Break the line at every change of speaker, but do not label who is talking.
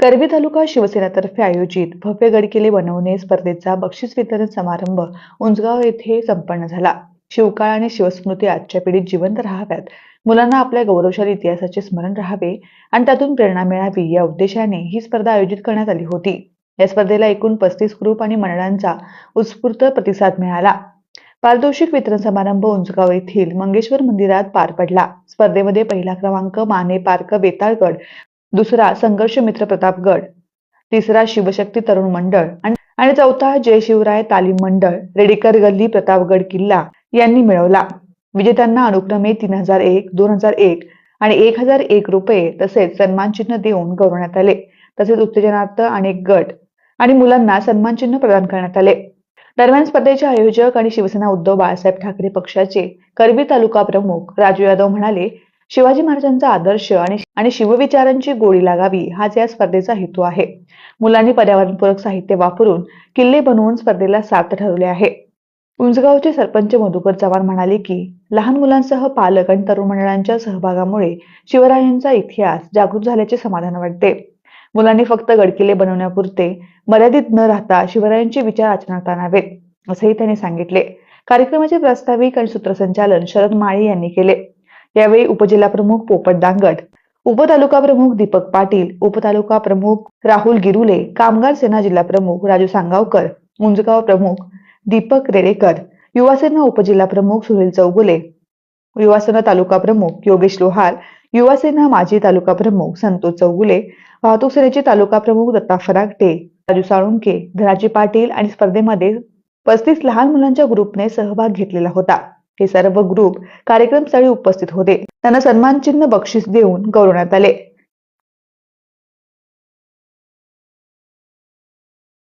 करवी तालुका शिवसेनातर्फे आयोजित भव्य गडकिल्ले बनवणे स्पर्धेचा बक्षीस वितरण समारंभ उंचगाव येथे संपन्न झाला. शिवकाळ आणि शिवस्मृती आजच्या पिढीत जिवंत राहाव्यात. मुलांना आपल्या गौरवशाली इतिहासाचे स्मरण राहावे आणि त्यातून प्रेरणा मिळावी या उद्देशाने ही स्पर्धा आयोजित करण्यात आली होती. या स्पर्धेला एकूण पस्तीस ग्रुप आणि मंडळांचा उत्स्फूर्त प्रतिसाद मिळाला. पारितोषिक वितरण समारंभ उंचगाव येथील मंगेश्वर मंदिरात पार पडला. स्पर्धेमध्ये पहिला क्रमांक माने पार्क बेताळगड दुसरा संघर्ष मित्र प्रतापगड तिसरा शिवशक्ती तरुण मंडळ. आणि चौथा जय शिवराय तालीम मंडळ रेडीकर गल्ली प्रतापगड किल्ला यांनी मिळवला. विजेत्यांना अनुक्रमे तीन हजार एक दोन हजार एक आणि एक हजार एक रुपये तसेच सन्मानचिन्ह देऊन गौरवण्यात आले. तसेच उत्तेजनार्थ अनेक गट आणि मुलांना सन्मानचिन्ह प्रदान करण्यात आले. दरम्यान स्पर्धेचे आयोजक आणि शिवसेना उद्धव बाळासाहेब ठाकरे पक्षाचे करवी तालुका प्रमुख राजू यादव म्हणाले शिवाजी महाराजांचा आदर्श आणि आणि शिवविचारांची गोडी लागावी हाच या स्पर्धेचा हेतू आहे. मुलांनी पर्यावरणपूरक साहित्य वापरून किल्ले बनवून स्पर्धेला सार्थ ठरवले आहे. उंचगावचे सरपंच मधुकर चव्हाण म्हणाले की लहान मुलांसह पालक आणि तरुण मंडळांच्या सहभागामुळे शिवरायांचा इतिहास जागृत झाल्याचे समाधान वाटते. मुलांनी फक्त गडकिल्ले बनवण्यापुरते मर्यादित न राहता शिवरायांचे विचार आचरणात आणावेत असेही त्यांनी सांगितले. कार्यक्रमाचे प्रास्ताविक आणि सूत्रसंचालन शरद माळी यांनी केले. यावेळी उपजिल्हा प्रमुख पोपट दांगट उपतालुका प्रमुख दीपक पाटील उपतालुका प्रमुख राहुल गिरुले कामगार सेना जिल्हा प्रमुख राजू सांगावकर मुंजगाव प्रमुख दीपक रेडेकर युवासेना उपजिल्हा प्रमुख सुनील चौगुले युवासेना तालुका प्रमुख योगेश लोहार युवासेना माजी तालुका प्रमुख संतोष चौगुले वाहतूक सेनेचे तालुका प्रमुख दत्ता फरागटे राजू साळुंके धनाजी पाटील आणि स्पर्धेमध्ये पस्तीस लहान मुलांच्या ग्रुपने सहभाग घेतलेला होता. हे सर्व ग्रुप कार्यक्रमस्थळी उपस्थित होते. त्यांना सन्मानचिन्ह बक्षीस देऊन गौरवण्यात आले.